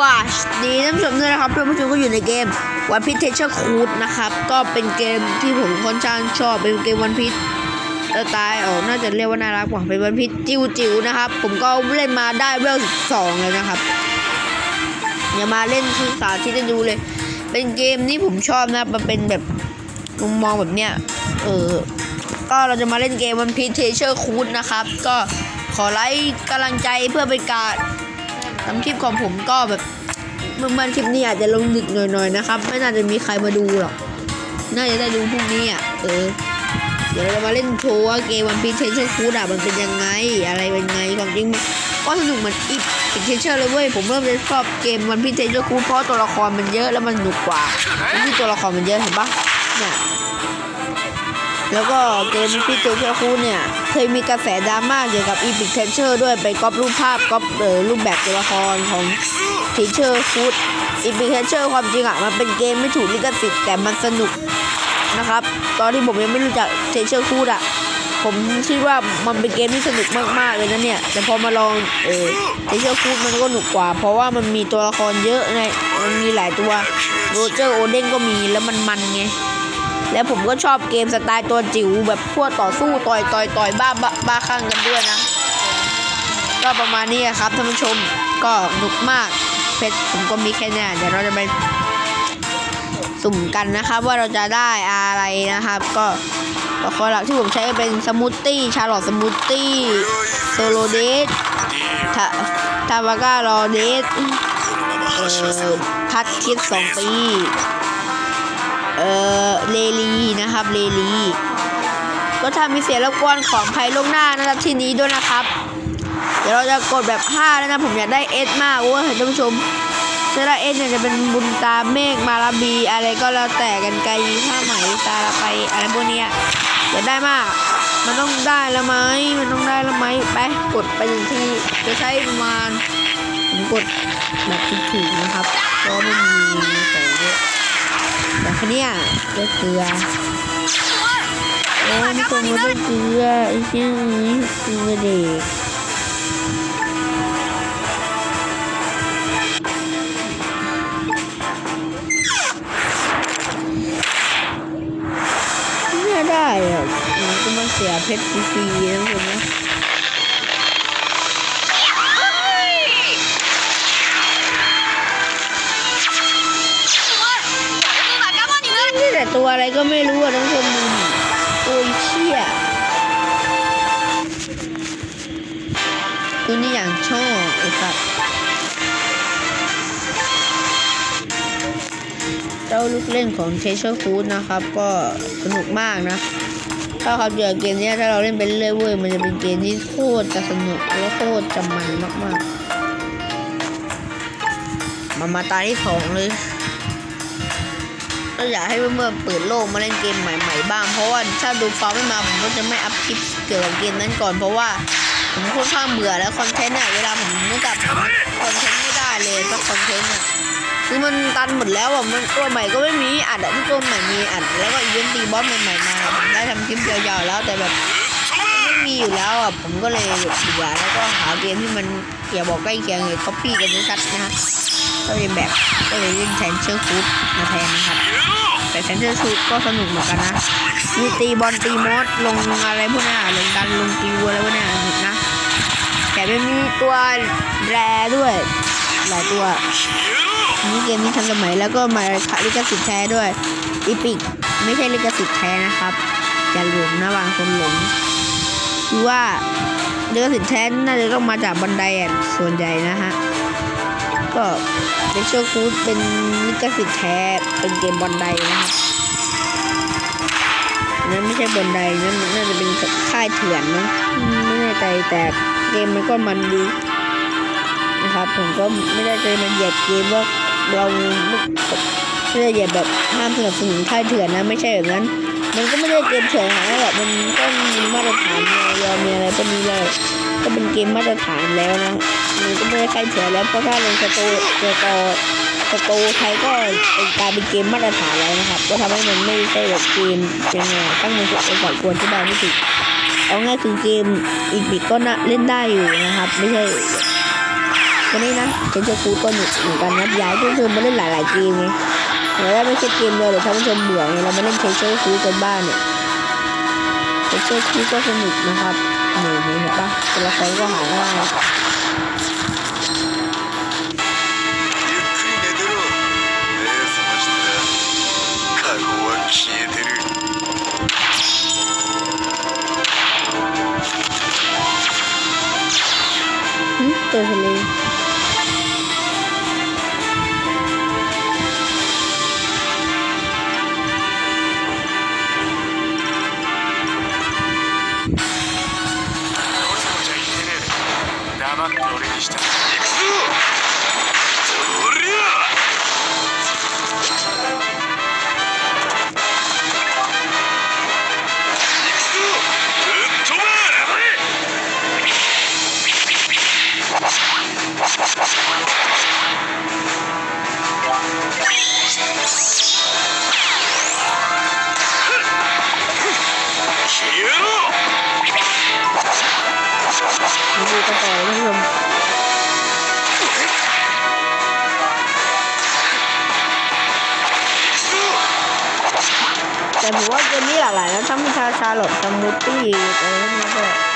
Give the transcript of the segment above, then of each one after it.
วัสดีท่านผู้ชมด้วยนะครับเพื่อนผู้ชมก็อยู่ในเกมวันพิเทเชอร์คูดนะครับก็เป็นเกมที่ผมค่อนข้างชอบเป็นเกมวันพิ e สไตล์อ๋อน่าจะเรียกว่าน่ารักกว่าเป็นวันพิ e จิ๋วจิ๋วๆนะครับ ผมก็เล่นมาได้เวลสองเลยนะครับอย่ามาเล่นคือสาธิตให้ดูเลย เป็นเกมที่ผมชอบนะมันเป็นแบบมุมมองแบบเนี้ยเออก็เราจะมาเล่นเกมวันพิ e เทเชอร์คูดนะครับ ก็ขอไลค์กำลังใจเพื่อเป็นการ ทำคลิปของผมก็แบบเมื่อมันคลิปนี้อาจจะลงดึกหน่อยๆนะครับ ไม่น่าจะมีใครมาดูหรอก น่าจะได้ดูพรุ่งนี้อะเออ เดี๋ยวเราจะมาเล่นโชว์ว่าเกมวันพีเทนเชอร์คูดอะมันเป็นยังไง อะไรเป็นไงความจริงมันก็สนุกเหมือนอีพิเทนเชอร์เลยเว้ย ผมเริ่มจะชอบเกมวันพีเทนเชอร์คูดเพราะตัวละครมันเยอะแล้วมันสนุกกว่าที่ตัวละครมันเยอะเห็นปะเนี่ยแล้วก็เกมพิเทเชอร์คูเนี่ย เคยมีกระแสดราม่าเกี่ยวกับอีพิกเทเชอร์ด้วยไปก๊อปรูปภาพก๊อปเออรูปแบบตัวละครของทีเชอร์คูดอีพิกเทเชอร์ความจริงอะมันเป็นเกมไม่ถูกลิขสิทธิ์แต่มันสนุกนะครับ ตอนที่ผมยังไม่รู้จักเทเชอร์คูดอะผมคิดว่ามันเป็นเกมที่สนุกมากๆเลยนะเนี่ย แต่พอมาลองเออเทเชอร์คูดมันก็หนุกกว่า เพราะว่ามันมีตัวละครเยอะไงมันมีหลายตัวโรเจอร์โอเดนก็มีแล้วมันมันไง แล้วผมก็ชอบเกมสไตล์ตัวจิ๋วแบบพวกต่อสู้ต่อยต่อยต่อยบ้าบ้าบ้าคลั่งกันด้วยนะ ก็ประมาณนี้ครับท่านผู้ชมก็หนุกมากเพชรผมก็มีแค่เนี้ยเดี๋ยวเราจะไปสุ่มกันนะครับว่าเราจะได้อะไรนะครับ ก็ตัวละครหลักที่ผมใช้เป็นสมูทตี้ชาร์ลอตสมูทตี้โซโลเดสทาทาวาก้ารอเดสเอ่อพัดคิดสองปี เอ่อเลลีนะครับเลลีก็ถ้ามีเสียงรบกวนของภัยล่วงหน้านะครับที่นี้ด้วยนะครับ เดี๋ยวเราจะกดแบบ 5 แล้วนะ ผมอยากได้เอสมากโอ้ยท่านผู้ชมถ้าได้เอสเนี่ยจะเป็นบุญตาเมฆมาราบี อะไรก็แล้วแต่กันไกลผ้าไหมตาละไปอะไรพวกเนี้ยอยากได้มาก มันต้องได้แล้วไหมมันต้องได้แล้วไหมไปกดไปหนึ่งทีจะใช้ประมาณผมกดแบบถูกๆนะครับเพราะไม่มีของเยอะ แต่คันเนี้ยเลือเกลือโอ้มีคนมาด้วยเกลือไอ้ชื่อนี้เกลือเด็กไม่ได้อะมันก็มาเสียเพชรฟรีๆนะคุณนะ ตัวอะไรก็ไม่รู้อะท่านผู้ชมดูดิโอ้ยเชี่ยตัวนี้อย่างชอบไอ้สัตว์เจ้าลูกเล่นของเทเชอร์ฟูดนะครับ ก็สนุกมากนะ ถ้าครับเดี๋ยวเกมนี้ถ้าเราเล่นไปเรื่อยๆเว้ยมันจะเป็นเกมที่โคตรจะสนุกและโคตรจะมันมากๆ มามาตาที่สองเลย ก็อยากให้เพื่อนๆเปิดโลกมาเล่นเกมใหม่ ๆ บ้าง เพราะว่าถ้าดูฟอร์มไม่มาผมก็จะไม่อัพคลิปเกี่ยวกับเกมนั้นก่อน เพราะว่าผมค่อนข้างเบื่อแล้วคอนเทนต์เนี่ยเวลาผมไม่กลับคอนเทนต์ไม่ได้เลยสักคอนเทนต์อะคือมันตันหมดแล้วอะมันตัวใหม่ก็ไม่มีอัดอะที่ตัวใหม่มีอัดแล้วก็อีเวนต์ตีบอสใหม่ๆมาผมได้ทำคลิปยาวๆแล้วแต่แบบไม่มีอยู่แล้วอะผมก็เลยเบื่อแล้วก็หาเกมที่มันเกี่ยวบอกใกล้เคียงเลยก๊อปปี้กันชัดนะฮะก็เลยแบบก็เลยเล่นแทนเชอร์ฟูดมาแทนนะครับ แต่แซนเตอร์ชูดก็สนุกเหมือนกันนะมีตีบอลตีมอสลงอะไรพวกนี้ลงกันลงกิวอะไรพวกนี้สนุกนะแต่ไม่มีตัวแรด้วย หลายตัวนี่เกมนี้ทันสมัยแล้วก็มาลิขสิทธิ์แท้ด้วยอีพิกไม่ใช่ลิขสิทธิ์แท้นะครับอย่าหลงนะบางคนหลงคือว่าลิขสิทธิ์แท้น่าจะต้องมาจากบันไดส่วนใหญ่นะฮะก็ เดชโคูดเป็นลิขสิทธิ์แท้ เป็นเกมบอลไดนะครับนั่นไม่ใช่บอลไดนั่นน่าจะเป็นค่ายเถื่อนนะไม่แน่ใจแต่เกมมันก็มันดีนะครับ ผมก็ไม่ได้ใจมันเหยียดเกมว่าเราไม่ไม่ได้เหยียดแบบห้ามสนับสนุนค่ายเถื่อนนะไม่ใช่แบบนั้น มันก็ไม่ได้เกมเถื่อนขนาดนั้นหรอกมันก็มีมาตรฐานมียอมมีอะไรพวกนี้เลยก็เป็นเกมมาตรฐานแล้วนะ หนูก็ไม่ได้ใครเฉยแล้วเพราะถ้าลงสตูสตูสตูใครก็เป็นการเป็นเกมมาตรฐานแล้วนะครับ ก็ทำให้มันไม่ใช่แบบเกมเป็นไงตั้งมันจะเป็ก่อนควรที่บ้านไม่ถึกเอาง่ายคือเกมอีกบิดก็น่าเล่นได้อยู่นะครับ ไม่ใช่ก็นนี้นะเชนเชอร์ฟูดก็หนุเหมือนกันนะย้ายเพื่อนๆมาเล่นหลายๆเกมไงแต่ว่าไม่ใช่เกมเดียวหรือท่านผู้ชมเบื่อไงเราไม่เล่นเชนเชอร์ฟูดกันบ้านเนี่ยเชนเชอร์ฟูดก็สนุกนะครับเหนื่อยเห็นปะตัวละครก็หาง่าย तो पहले ท่านผู้ชมแต่ผมว่าเกมนี้หลากหลายนะทั้งชาชาหลอดสมูทตี้อะไรพวกนี้ด้วย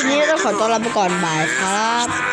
คลินี้ต้องขอตัวลาไปก่อนบายครับ